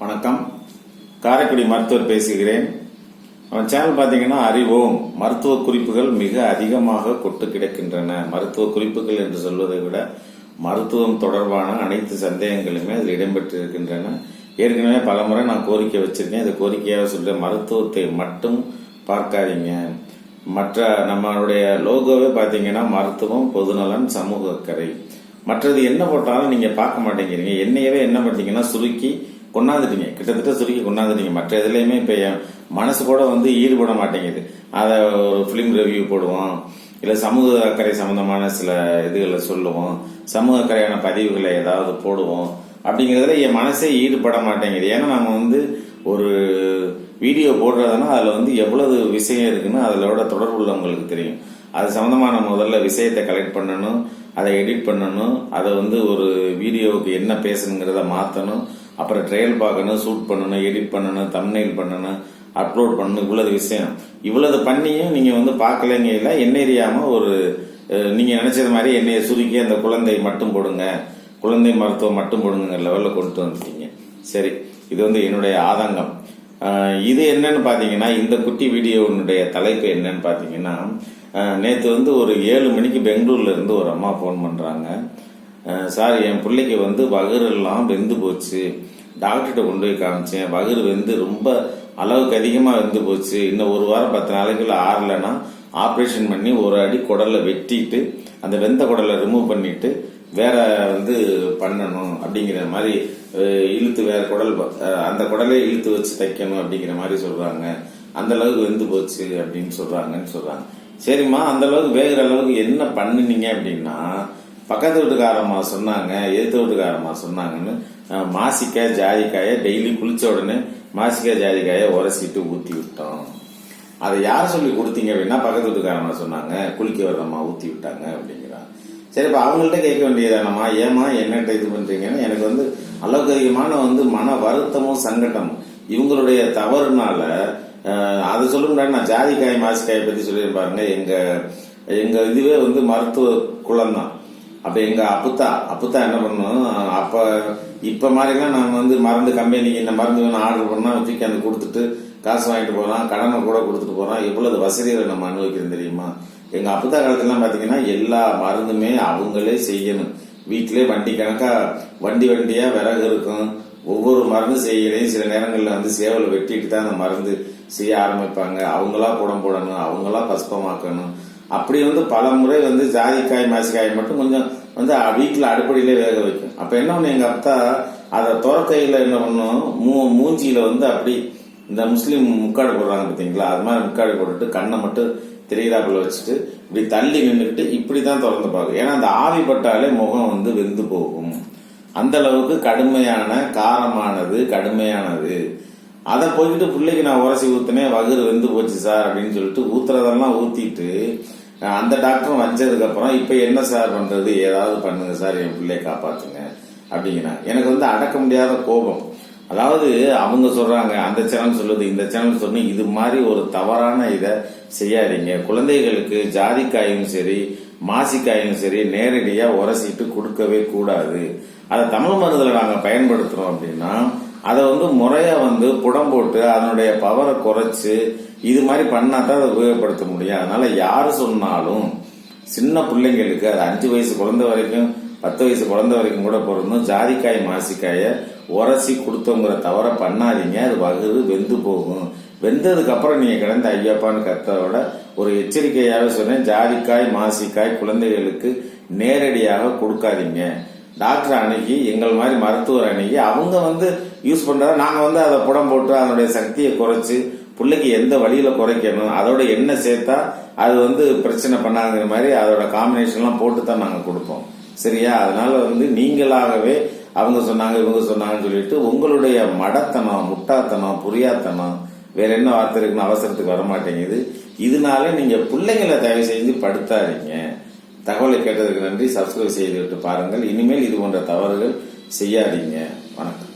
வணக்கம். காரைக்குடி மருத்துவர் பேசுகிறேன். அவன் சேனல் பார்த்தீங்கன்னா அறிவோம். மருத்துவ குறிப்புகள் மிக அதிகமாக கொட்டு கிடக்கின்றன. மருத்துவ குறிப்புகள் என்று சொல்வதை விட மருத்துவம் தொடர்பான அனைத்து சந்தேகங்களுமே அதில் இடம்பெற்றிருக்கின்றன. ஏற்கனவே பலமுறை நான் கோரிக்கை வச்சிருக்கேன். இந்த கோரிக்கையாக சொல்ற மருத்துவத்தை மட்டும் பார்க்காதீங்க. மற்ற நம்மளுடைய லோகோவே பார்த்தீங்கன்னா மருத்துவம் பொதுநலன் சமூக கரை மற்றது என்ன போட்டாலும் நீங்கள் பார்க்க மாட்டேங்கிறீங்க. என்னையவே என்ன பண்ணீங்கன்னா சுருக்கி கொண்டாந்துட்டீங்க. கிட்டத்தட்ட சுருக்கி கொண்டாந்துட்டீங்க. மற்ற இதுலயுமே இப்போ என் மனசு கூட வந்து ஈடுபட மாட்டேங்குது. அதை ஒரு ஃபிலிம் ரிவ்யூ போடுவோம். இல்லை சமூக அக்கறை சம்மந்தமான சில இதுகளை சொல்லுவோம். சமூக அக்கறையான பதிவுகளை ஏதாவது போடுவோம். அப்படிங்கிறதுல என் மனசே ஈடுபட மாட்டேங்குது. ஏன்னா நம்ம வந்து ஒரு வீடியோ போடுறதுனா அதில் வந்து எவ்வளவு விஷயம் இருக்குன்னு அதோட தொடர்பு உள்ளவங்களுக்கு தெரியும். அது சம்மந்தமான முதல்ல விஷயத்தை கலெக்ட் பண்ணணும். அதை எடிட் பண்ணணும். அதை வந்து ஒரு வீடியோவுக்கு என்ன பேசணுங்கிறத மாற்றணும் அப்புறம் ட்ரையல் பார்க்கணும் ஷூட் பண்ணணும் எடிட் பண்ணணும் தம்னைல் பண்ணணும் அப்லோட் பண்ணணும் இவ்வளவு விஷயம். இவ்வளவு பண்ணியும் நீங்க வந்து பார்க்கலைங்க இல்லை என்ன எரியாம ஒரு நீங்கள் நீங்க நினைச்சது மாதிரி என்னைய சுருக்கி அந்த குழந்தை மட்டும் போடுங்க குழந்தை மருத்துவம் மட்டும் போடுங்க லெவலில் கொண்டு வந்துட்டீங்க. சரி இது வந்து என்னுடைய ஆதங்கம். இது என்னன்னு பார்த்தீங்கன்னா இந்த குட்டி வீடியோனுடைய தலைப்பு என்னன்னு பார்த்தீங்கன்னா நேற்று வந்து ஒரு ஏழு மணிக்கு பெங்களூர்ல இருந்து ஒரு அம்மா ஃபோன் பண்ணுறாங்க சார் என் பிள்ளைக்கு வந்து வகுரெல்லாம் வெந்து போச்சு. டாக்டர்கிட்ட கொண்டு போய் காமிச்சேன். வகுறு வெந்து ரொம்ப அளவுக்கு அதிகமாக வெந்து போச்சு. இன்னும் ஒரு வாரம் பத்து நாளைக்குள்ள ஆறலைன்னா ஆப்ரேஷன் பண்ணி ஒரு அடி குடலை வெட்டிட்டு அந்த வெந்த குடலை ரிமூவ் பண்ணிட்டு வேற வந்து பண்ணணும் அப்படிங்கிற மாதிரி இழுத்து வேற குடல் அந்த குடலே இழுத்து வச்சு தைக்கணும் அப்படிங்கிற மாதிரி சொல்றாங்க. அந்த அளவுக்கு வெந்து போச்சு அப்படின்னு சொல்றாங்கன்னு சொல்றாங்க. சரிம்மா அந்த அளவுக்கு வேகிற அளவுக்கு என்ன பண்ணுனீங்க அப்படின்னா பக்கத்து வீட்டுக்காரம்மா சொன்னாங்க எதிர்த்து வீட்டுக்காரம்மா சொன்னாங்கன்னு மாசிக்காய் ஜாதிக்காயை டெய்லி குளிச்ச உடனே மாசிக்காய் ஜாதிக்காயை உரசிட்டு ஊற்றி விட்டோம். அதை யார் சொல்லி கொடுத்தீங்க அப்படின்னா பக்கத்து வீட்டுக்காரம்மா சொன்னாங்க குளிக்க வரம்மா ஊற்றி விட்டாங்க அப்படிங்கிறான் சரி இப்போ அவங்கள்ட்ட கேட்க வேண்டியதானம்மா? ஏமா என்னட்ட இது பண்ணுறீங்கன்னு எனக்கு வந்து அளவுக்கு அதிகமான வந்து மன வருத்தமும் சங்கட்டமும் இவங்களுடைய தவறுனால அதை சொல்ல முடியாது. நான் ஜாதிக்காய் மாசிக்காயை பற்றி சொல்லியிருப்பாருங்க எங்கள் எங்கள் இதுவே வந்து மருத்துவ குளம் தான் அப்ப எங்க அப்புத்தா அப்புத்தா என்ன பண்ணும் அப்ப இப்ப மாதிரிலாம் நாங்க வந்து மருந்து கம்பெனிக்கு இந்த மருந்து வேணும் ஆர்டர் பண்ணா தூக்கி அந்த கொடுத்துட்டு காசு வாங்கிட்டு போறோம் கடனை கூட கொடுத்துட்டு போறோம் இவ்வளவு வசதிகளை நம்ம அனுபவிக்கிறோம் தெரியுமா? எங்க அப்புத்தா காலத்துலாம் பாத்தீங்கன்னா எல்லா மருந்துமே அவங்களே செய்யணும். வீட்டிலே வண்டி கணக்கா வண்டி வண்டியா விறகு இருக்கும். ஒவ்வொரு மருந்து செய்யலையும் சில நேரங்களில் வந்து சேவல் வெட்டிட்டு தான் அந்த மருந்து செய்ய ஆரம்பிப்பாங்க. அவங்களா குடம் போடணும் அவங்களா பஸ்பமாக்கணும். அப்படி வந்து பல முறை வந்து ஜாதிக்காய் மாசிக்காய் மட்டும் கொஞ்சம் வந்து வீட்டில் அடுப்படியிலே வேக வைக்கும். அப்ப என்ன பண்ணு எங்க அப்பா அதை துரத்தையில் என்ன பண்ணும்? மூ மூஞ்சியில வந்து அப்படி இந்த முஸ்லீம் முக்காடு போடுறாங்க பார்த்தீங்களா அது மாதிரி முக்காடு போட்டுட்டு கண்ணை மட்டும் திரையிறாப்புல வச்சுட்டு இப்படி தள்ளி நின்றுட்டு இப்படி தான் திறந்து பார்க்கும். ஏன்னா அந்த ஆவி பட்டாலே முகம் வந்து வெந்து போகும். அந்த அளவுக்கு கடுமையான காரமானது கடுமையானது. அதை போய்கிட்டு பிள்ளைக்கு நான் உரசி ஊத்துனேன் வகுறு வெந்து போச்சு சார் அப்படின்னு சொல்லிட்டு ஊத்துறதெல்லாம் ஊத்திட்டு அந்த டாக்டரும் வந்ததுக்கு அப்புறம் இப்ப என்ன சார் பண்றது? ஏதாவது பண்ணுங்க சார் என் பிள்ளைய காப்பாத்துங்க அப்படிங்கிறாங்க எனக்கு வந்து அடக்க முடியாத கோபம். அதாவது அவங்க சொல்றாங்க அந்த சேனல் சொல்லுது இந்த சேனல் சொன்னு இது மாதிரி ஒரு தவறான இதை செய்யாதீங்க. குழந்தைகளுக்கு ஜாதிக்காயும் சரி மாசிக்காயும் சரி நேரடியாக உரசிட்டு கொடுக்கவே கூடாது. அதை தமிழ் மருந்துல நாங்கள் பயன்படுத்துறோம் அப்படின்னா அதை வந்து முறையாக வந்து புடம் போட்டு அதனுடைய பவரை குறைச்சி இது மாதிரி பண்ணா தான் அதை உபயோகப்படுத்த முடியும். அதனால் யார் சொன்னாலும் சின்ன பிள்ளைங்களுக்கு அது அஞ்சு வயசு குழந்தை வரைக்கும் பத்து வயசு குழந்தை வரைக்கும் கூட பிறந்தும் ஜாதிக்காய் மாசிக்காயை உரசி கொடுத்தோங்கிற தவறை பண்ணாதீங்க. அது வகுது வெந்து போகும். வெந்ததுக்கப்புறம் நீங்கள் கிடந்த கிடந்து ஐயப்பான்னு கத்தோட ஒரு எச்சரிக்கையாக சொன்னேன். ஜாதிக்காய் மாசிக்காய் குழந்தைகளுக்கு நேரடியாக கொடுக்காதீங்க. டாக்டர் அணுகி எங்கள் மாதிரி மருத்துவர் அணுகி அவங்க வந்து யூஸ் பண்ணுறத நாங்கள் வந்து அதை புடம் போட்டு அதனுடைய சக்தியை குறைச்சி பிள்ளைக்கு எந்த வழியில் குறைக்கணும் அதோட என்ன சேர்த்தா அது வந்து பிரச்சனை பண்ணாதுங்கிற மாதிரி அதோட காம்பினேஷன்லாம் போட்டு தான் நாங்கள் கொடுப்போம். சரியா? அதனால வந்து நீங்களாகவே அவங்க சொன்னாங்க இவங்க சொன்னாங்கன்னு சொல்லிட்டு உங்களுடைய மடத்தனம் முட்டாத்தனம் புரியாத்தனம் வேற என்ன வார்த்தை இருக்குன்னு அவசரத்துக்கு வர மாட்டேங்குது இதனால நீங்க பிள்ளைங்களை தயவு செஞ்சு படுத்தாதீங்க. தகவலை கேட்டதற்கு நன்றி. சப்ஸ்கிரைப் செய்துவிட்டு பாருங்கள். இனிமேல் இது போன்ற தவறுகள் செய்யாதீங்க. வணக்கம்.